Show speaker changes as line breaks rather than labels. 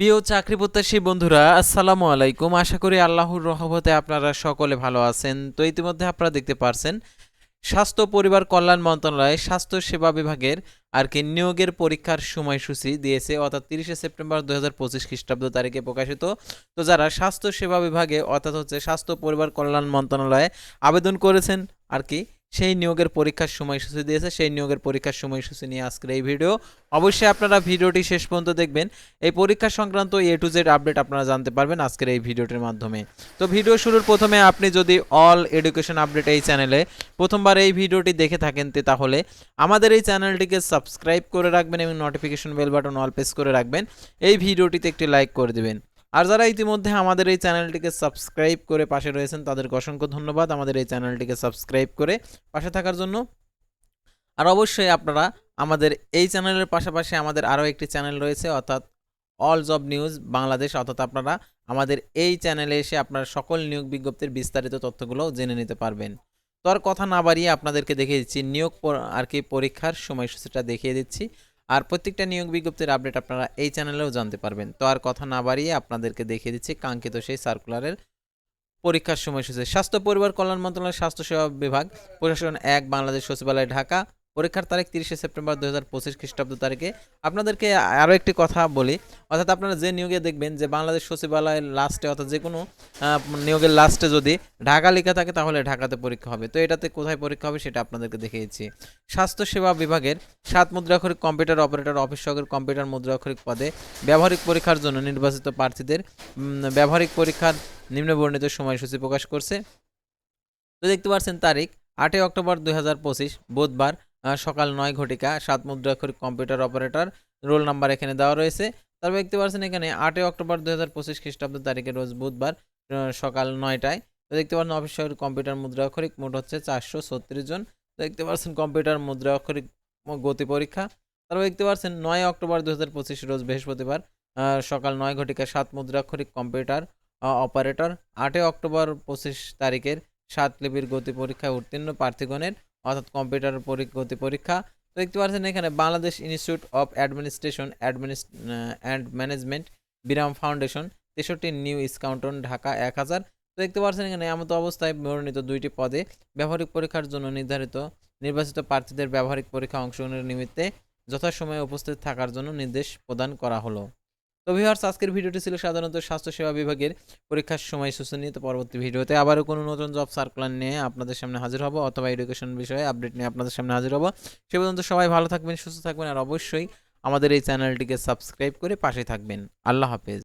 প্রিয় চাকরি প্রত্যাশী বন্ধুরা, আসসালামু আলাইকুম। আশা করি আল্লাহর রহমতে আপনারা সকলে ভালো আছেন। তো ইতিমধ্যে আপনারা দেখতে পারছেন, স্বাস্থ্য, পরিবার কল্যাণ মন্ত্রণালয়, স্বাস্থ্য সেবা বিভাগের আর কি নিয়োগের পরীক্ষার সময়সূচি দিয়েছে, অর্থাৎ তিরিশে সেপ্টেম্বর দু হাজার পঁচিশ খ্রিস্টাব্দ তারিখে প্রকাশিত। তো যারা স্বাস্থ্য সেবা বিভাগে, অর্থাৎ হচ্ছে স্বাস্থ্য, পরিবার কল্যাণ মন্ত্রণালয়ে আবেদন করেছেন আর কি সেই নিয়োগের পরীক্ষার সময়সূচি দিয়েছে, সেই নিয়োগের পরীক্ষার সময়সূচি নিয়ে আজকের এই ভিডিও। অবশ্যই আপনারা ভিডিওটি শেষ পর্যন্ত দেখবেন। এই পরীক্ষা সংক্রান্ত এ টু জেড আপডেট আপনারা জানতে পারবেন আজকের এই ভিডিওটির মাধ্যমে। তো ভিডিও শুরুর প্রথমে আপনি যদি অল এডুকেশন আপডেট এই চ্যানেলে প্রথমবার এই ভিডিওটি দেখে থাকেন তাহলে আমাদের এই চ্যানেলটিকে সাবস্ক্রাইব করে রাখবেন এবং notification bell button all press করে রাখবেন। এই ভিডিওটিতে একটি লাইক করে দেবেন। আর যারা ইতিমধ্যে আমাদের এই চ্যানেলটিকে সাবস্ক্রাইব করে পাশে রয়েছেন, তাদেরকে অসংখ্য ধন্যবাদ আমাদের এই চ্যানেলটিকে সাবস্ক্রাইব করে পাশে থাকার জন্য। আর অবশ্যই আপনারা আমাদের এই চ্যানেলের পাশাপাশি আমাদের আরও একটি চ্যানেল রয়েছে, অর্থাৎ অল জব নিউজ বাংলাদেশ, অর্থাৎ আপনারা আমাদের এই চ্যানেলে এসে আপনারা সকল নিয়োগ বিজ্ঞপ্তির বিস্তারিত তথ্যগুলো জেনে নিতে পারবেন। তো আর কথা না বাড়িয়ে আপনাদেরকে দেখিয়ে দিচ্ছি, নিয়োগ আর কি পরীক্ষার সময়সূচিটা দেখিয়ে দিচ্ছি। আর প্রত্যেকটা নিয়োগ বিজ্ঞপ্তির আপডেট আপনারা এই চ্যানেলেও জানতে পারবেন। তো আর কথা না বাড়িয়ে আপনাদেরকে দেখিয়ে দিচ্ছি কাঙ্ক্ষিত সেই সার্কুলারের পরীক্ষার সময়সূচি। স্বাস্থ্য, পরিবার কল্যাণ মন্ত্রণালয়ের স্বাস্থ্যসেবা বিভাগ, প্রশাসন এক, বাংলাদেশ সচিবালয়, ঢাকা। পরীক্ষার তারিখ তিরিশে সেপ্টেম্বর দু হাজার পঁচিশ খ্রিস্টাব্দ তারিখে। আপনাদেরকে আরও একটি কথা বলি, অর্থাৎ আপনারা যে নিয়োগে দেখবেন যে বাংলাদেশ সচিবালয়ের লাস্টে অর্থাৎ যে কোনো নিয়োগের লাস্টে যদি ঢাকা লেখা থাকে, তাহলে ঢাকাতে পরীক্ষা হবে। তো এটাতে কোথায় পরীক্ষা হবে সেটা আপনাদেরকে দেখিয়েছি। স্বাস্থ্য সেবা বিভাগের সাত মুদ্রাক্ষরিক কম্পিউটার অপারেটর অফিস সহকারী কম্পিউটার মুদ্রাক্ষরিক পদে ব্যবহারিক পরীক্ষার জন্য নির্বাচিত প্রার্থীদের ব্যবহারিক পরীক্ষার নিম্নবর্ণিত সময়সূচি প্রকাশ করছে। তো দেখতে পাচ্ছেন তারিখ, আটই অক্টোবর দুই হাজার পঁচিশ, বুধবার। সকাল নয় ঘটিকা, সাত মুদ্রাক্ষরিক কম্পিউটার অপারেটর, রোল নাম্বার এখানে দেওয়া রয়েছে। তারপর দেখতে পাচ্ছেন এখানে আটই অক্টোবর দু হাজার পঁচিশ খ্রিস্টাব্দ তারিখে রোজ বুধবার সকাল নয়টায়। তো দেখতে পাচ্ছেন অফিস কম্পিউটার মুদ্রাক্ষরিক মোট হচ্ছে চারশো ছত্রিশ জন। দেখতে পাচ্ছেন কম্পিউটার মুদ্রাক্ষরিক গতি পরীক্ষা। তারপর দেখতে পাচ্ছেন নয় অক্টোবর দু হাজার পঁচিশ রোজ বৃহস্পতিবার সকাল নয় ঘটিকা, সাত মুদ্রাক্ষরিক কম্পিউটার অপারেটর। আটই অক্টোবর পঁচিশ তারিখের সাত লিপির গতি পরীক্ষায় উত্তীর্ণ প্রার্থীগণের অর্থাৎ কম্পিউটার গতি পরীক্ষা। তো দেখতে পাচ্ছেন এখানে Bangladesh Institute of Administration adminis and Management, BIAM Foundation, তেষট্টি নিউ ইস্কাউন্টন, ঢাকা এক হাজার। তো দেখতে পাচ্ছেন এখানে এমতো অবস্থায় মনোনীত দুইটি পদে ব্যবহারিক পরীক্ষার জন্য নির্ধারিত নির্বাচিত প্রার্থীদের ব্যবহারিক পরীক্ষা অংশগ্রহণের নিমিত্তে যথাসময়ে উপস্থিত থাকার জন্য নির্দেশ প্রদান করা হলো। তো ভিউয়ার্স আজকের ভিডিওটি ছিল সাধারণত স্বাস্থ্যসেবা বিভাগের পরীক্ষার সময় সূচি পরবর্তী ভিডিওতে আবারও কোনো নতুন জব সার্কুলার নিয়ে আপনাদের সামনে হাজির হব অথবা এডুকেশন বিষয়ে আপডেট নিয়ে আপনাদের সামনে হাজির হব। সে পর্যন্ত সবাই ভালো থাকবেন, সুস্থ থাকবেন আর অবশ্যই আমাদের এই চ্যানেলটিকে সাবস্ক্রাইব করে পাশে থাকবেন। আল্লাহ হাফেজ।